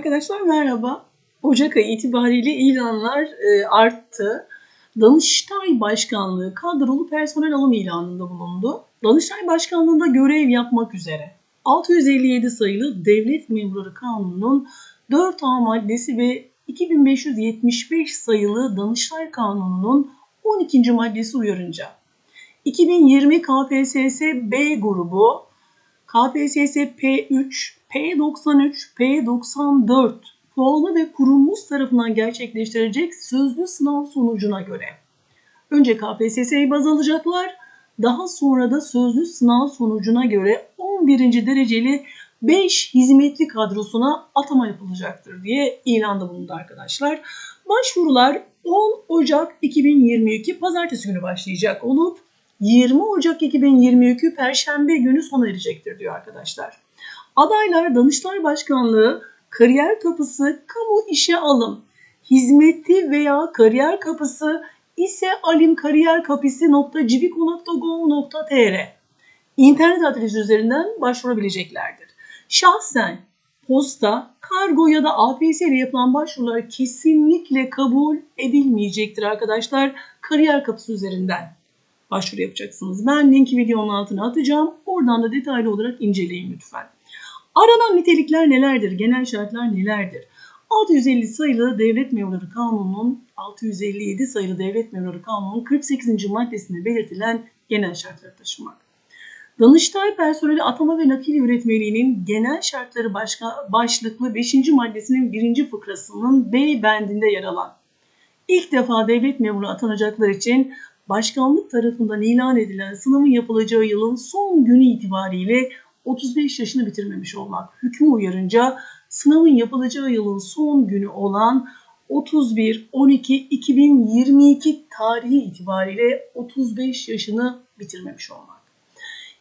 Arkadaşlar merhaba. Ocak ayı itibariyle ilanlar e, arttı. Danıştay Başkanlığı kadrolu personel alım ilanında bulundu. Danıştay Başkanlığı'nda görev yapmak üzere 657 sayılı Devlet Memurları Kanunu'nun 4A maddesi ve 2575 sayılı Danıştay Kanunu'nun 12. maddesi uyarınca 2020 KPSS B grubu KPSS P3, P93, P94 puanlı ve kurumumuz tarafından gerçekleştirecek sözlü sınav sonucuna göre önce KPSS'yi baz alacaklar, daha sonra da sözlü sınav sonucuna göre 11. dereceli 5 hizmetli kadrosuna atama yapılacaktır diye ilanda bulundu arkadaşlar. Başvurular 10 Ocak 2022 Pazartesi günü başlayacak olup 20 Ocak 2022 Perşembe günü sona erecektir diyor arkadaşlar. Adaylar Danıştay Başkanlığı kariyer kapısı kamu işe alım, hizmeti veya kariyer kapısı ise alim kariyer kapısı.cibiko.gov.tr internet adresi üzerinden başvurabileceklerdir. Şahsen posta, kargo ya da APS ile yapılan başvurular kesinlikle kabul edilmeyecektir arkadaşlar kariyer kapısı üzerinden başvuru yapacaksınız. Ben linki videonun altına atacağım. Oradan da detaylı olarak inceleyin lütfen. Aranan nitelikler nelerdir? Genel şartlar nelerdir? 650 sayılı Devlet Memurları Kanunu'nun 657 sayılı Devlet Memurları Kanunu'nun 48. maddesinde belirtilen genel şartları taşımak. Danıştay personeli atama ve nakil yönetmeliğinin genel şartları başka, başlıklı 5. maddesinin 1. fıkrasının B bendinde yer alan ilk defa devlet memuru atanacaklar için başkanlık tarafından ilan edilen sınavın yapılacağı yılın son günü itibariyle 35 yaşını bitirmemiş olmak hükmü uyarınca sınavın yapılacağı yılın son günü olan 31-12-2022 tarihi itibariyle 35 yaşını bitirmemiş olmak.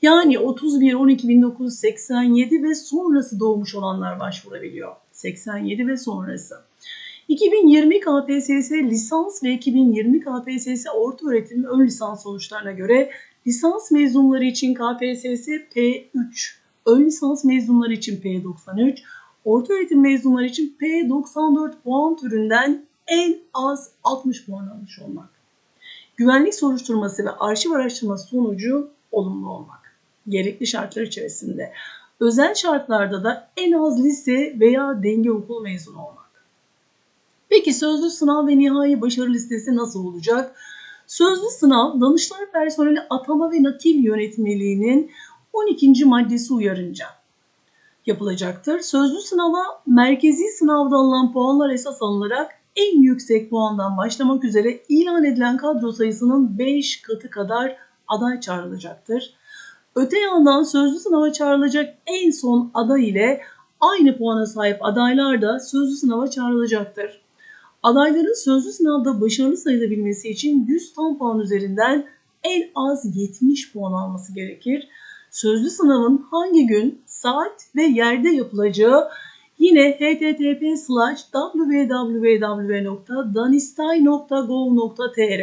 Yani 31-12-1987 ve sonrası doğmuş olanlar başvurabiliyor. 87 ve sonrası. 2020 KPSS lisans ve 2020 KPSS orta öğretim ön lisans sonuçlarına göre lisans mezunları için KPSS P3, ön lisans mezunları için P93, orta öğretim mezunları için P94 puan türünden en az 60 puan almış olmak. Güvenlik soruşturması ve arşiv araştırması sonucu olumlu olmak. Gerekli şartlar içerisinde. Özel şartlarda da en az lise veya denge okul mezunu olmak. Peki sözlü sınav ve nihai başarı listesi nasıl olacak? Sözlü sınav Danıştay Personeli Atama ve Nakil Yönetmeliğinin 12. maddesi uyarınca yapılacaktır. Sözlü sınava merkezi sınavda alınan puanlar esas alınarak en yüksek puandan başlamak üzere ilan edilen kadro sayısının 5 katı kadar aday çağrılacaktır. Öte yandan sözlü sınava çağrılacak en son aday ile aynı puana sahip adaylar da sözlü sınava çağrılacaktır. Adayların sözlü sınavda başarılı sayılabilmesi için 100 tam puan üzerinden en az 70 puan alması gerekir. Sözlü sınavın hangi gün, saat ve yerde yapılacağı yine http www.danistay.gov.tr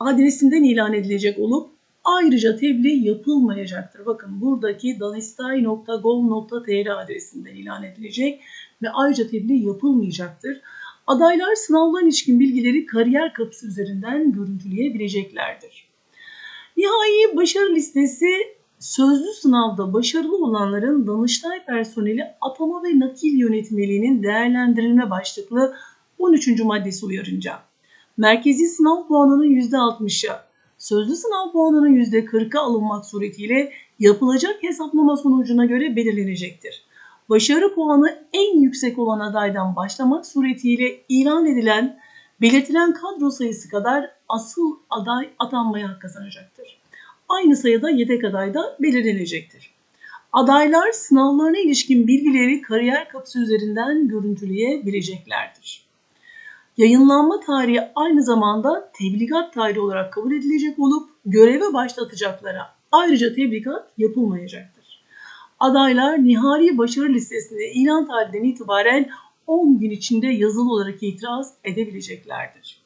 adresinden ilan edilecek olup ayrıca tebliğ yapılmayacaktır. Bakın buradaki danistay.gov.tr adresinden ilan edilecek ve ayrıca tebliğ yapılmayacaktır. Adaylar sınavlara ilişkin bilgileri kariyer kapısı üzerinden görüntüleyebileceklerdir. Nihai başarı listesi sözlü sınavda başarılı olanların Danıştay personeli atama ve nakil yönetmeliğinin değerlendirilme başlıklı 13. maddesi uyarınca merkezi sınav puanının %60'ı, sözlü sınav puanının %40'ı alınmak suretiyle yapılacak hesaplama sonucuna göre belirlenecektir başarı puanı en yüksek olan adaydan başlamak suretiyle ilan edilen belirtilen kadro sayısı kadar asıl aday atanmaya hak kazanacaktır. Aynı sayıda yedek aday da belirlenecektir. Adaylar sınavlarına ilişkin bilgileri kariyer kapısı üzerinden görüntüleyebileceklerdir. Yayınlanma tarihi aynı zamanda tebligat tarihi olarak kabul edilecek olup göreve başlatacaklara ayrıca tebligat yapılmayacaktır adaylar nihai başarı listesinde ilan tarihinden itibaren 10 gün içinde yazılı olarak itiraz edebileceklerdir.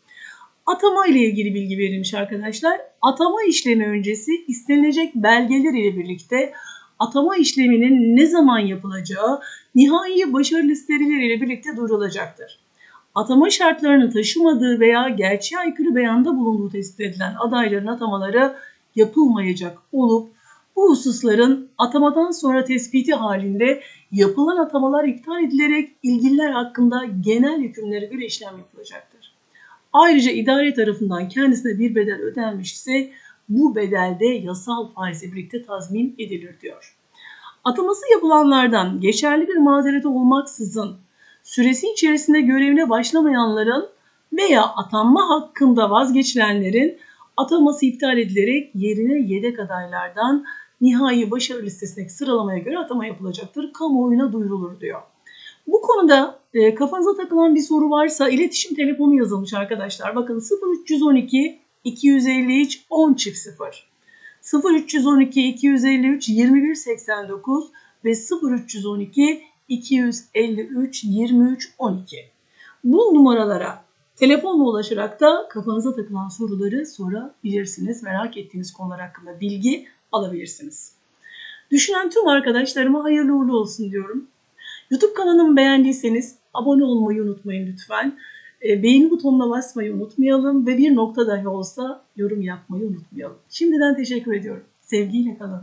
Atama ile ilgili bilgi verilmiş arkadaşlar. Atama işlemi öncesi istenilecek belgeler ile birlikte atama işleminin ne zaman yapılacağı nihai başarı listeleriyle birlikte duyurulacaktır. Atama şartlarını taşımadığı veya gerçeğe aykırı beyanda bulunduğu tespit edilen adayların atamaları yapılmayacak olup bu hususların atamadan sonra tespiti halinde yapılan atamalar iptal edilerek ilgililer hakkında genel hükümlere göre işlem yapılacaktır. Ayrıca idare tarafından kendisine bir bedel ödenmişse bu bedel de yasal faizle birlikte tazmin edilir diyor. Ataması yapılanlardan geçerli bir mazereti olmaksızın süresi içerisinde görevine başlamayanların veya atanma hakkında vazgeçilenlerin ataması iptal edilerek yerine yedek adaylardan nihai başarı listesindeki sıralamaya göre atama yapılacaktır. Kamuoyuna duyurulur diyor. Bu konuda e, kafanıza takılan bir soru varsa iletişim telefonu yazılmış arkadaşlar. Bakın 0312 253 10 çift 0. 0312 253 2189 ve 0312 253 23 12. Bu numaralara telefonla ulaşarak da kafanıza takılan soruları sorabilirsiniz. Merak ettiğiniz konular hakkında bilgi alabilirsiniz. Düşünen tüm arkadaşlarıma hayırlı uğurlu olsun diyorum. YouTube kanalımı beğendiyseniz abone olmayı unutmayın lütfen. E, beğeni butonuna basmayı unutmayalım ve bir nokta dahi olsa yorum yapmayı unutmayalım. Şimdiden teşekkür ediyorum. Sevgiyle kalın.